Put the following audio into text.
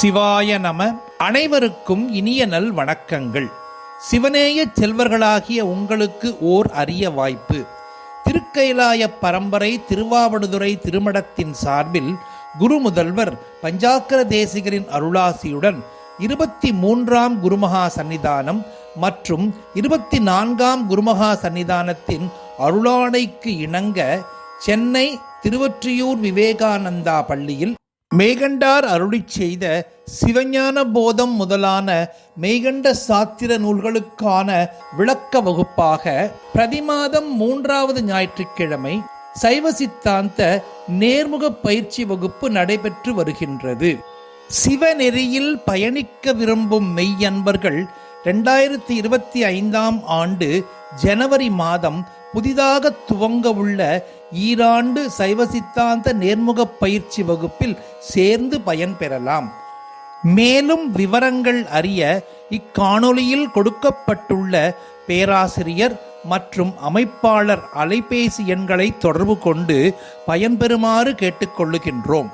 சிவாய நம. அனைவருக்கும் இனிய நல் வணக்கங்கள். சிவனேய செல்வர்களாகிய உங்களுக்கு ஓர் அரிய வாய்ப்பு. திருக்கைலாய பரம்பரை திருவாவடுதுறை திருமடத்தின் சார்பில் குரு முதல்வர் பஞ்சாக்கர தேசிகரின் அருளாசியுடன் இருபத்தி மூன்றாம் குருமகா சன்னிதானம் மற்றும் இருபத்தி நான்காம் குருமகா சன்னிதானத்தின் அருளாடைக்கு இணங்க சென்னை திருவொற்றியூர் விவேகானந்தா பள்ளியில் மேகண்டார் அருளி செய்த சிவஞான போதம் முதலான மேகண்ட சாத்திர நூல்களுக்கான விளக்க வகுப்பாக பிரதிமாதம் மூன்றாவது ஞாயிற்றுக்கிழமை சைவ சித்தாந்த நேர்முக பயிற்சி வகுப்பு நடைபெற்று வருகின்றது. சிவநெறியில் பயணிக்க விரும்பும் மெய்யன்பர்கள் ரெண்டாயிரத்தி இருபத்தி ஐந்தாம் ஆண்டு ஜனவரி மாதம் புதிதாக துவங்க உள்ள ஈராண்டு சைவ சித்தாந்த நேர்முக பயிற்சி வகுப்பில் சேர்ந்து பயன்பெறலாம் மேலும் விவரங்கள் அறிய இக்காணொலியில் கொடுக்கப்பட்டுள்ள பேராசிரியர் மற்றும் அமைப்பாளர் அலைபேசி எண்களை தொடர்பு கொண்டு பயன்பெறுமாறு கேட்டுக்கொள்ளுகின்றோம்.